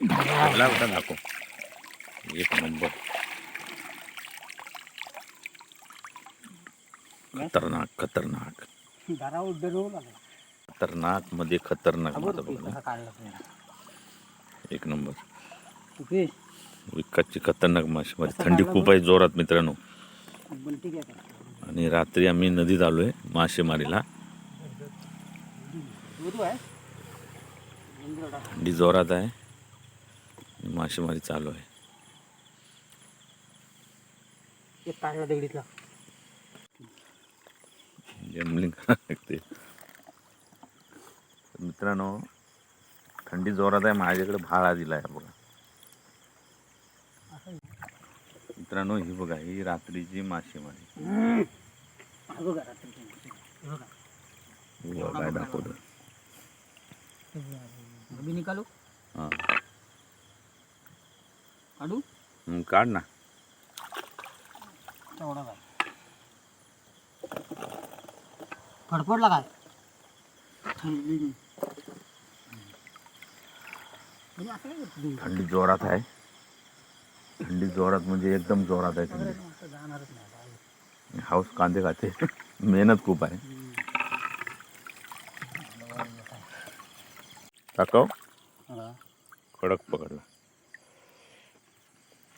कुठला होता दाखव एक नंबर खतरनाक खतरनाक. दारा उड्डण होऊ लागला खतरनाकमध्ये खतरनाक माझा बघ एक नंबर. विकतची खतरनाक मासेमारी थंडी खूप आहे जोरात मित्रांनो. आणि रात्री आम्ही नदीत आलोय मासेमारीला दूध आहे. इंद्रडा थंडी जोरात आहे. मासेमारी चालू आहे. एक काढला दगडीतला. जमलिंग करावं लागते तर मित्रांनो थंडी जोरात आहे माझ्याकडे भाळा दिला आहे बघा. मित्रांनो ही बघा ही रात्रीची मासेमारी. हा बघा काय हां. काढू? हं, काढ ना. तेवढा काय फडफडला काय थंडी म्हणजे असं काय करतो? थंडी जोरात आहे. थंडी जोरात म्हणजे एकदम जोरात आहे थंडी. जाणारच नाही. हाऊस कांदे खाते. मेहनत खूप आहे. टाकाव. हा. कडक पकडला.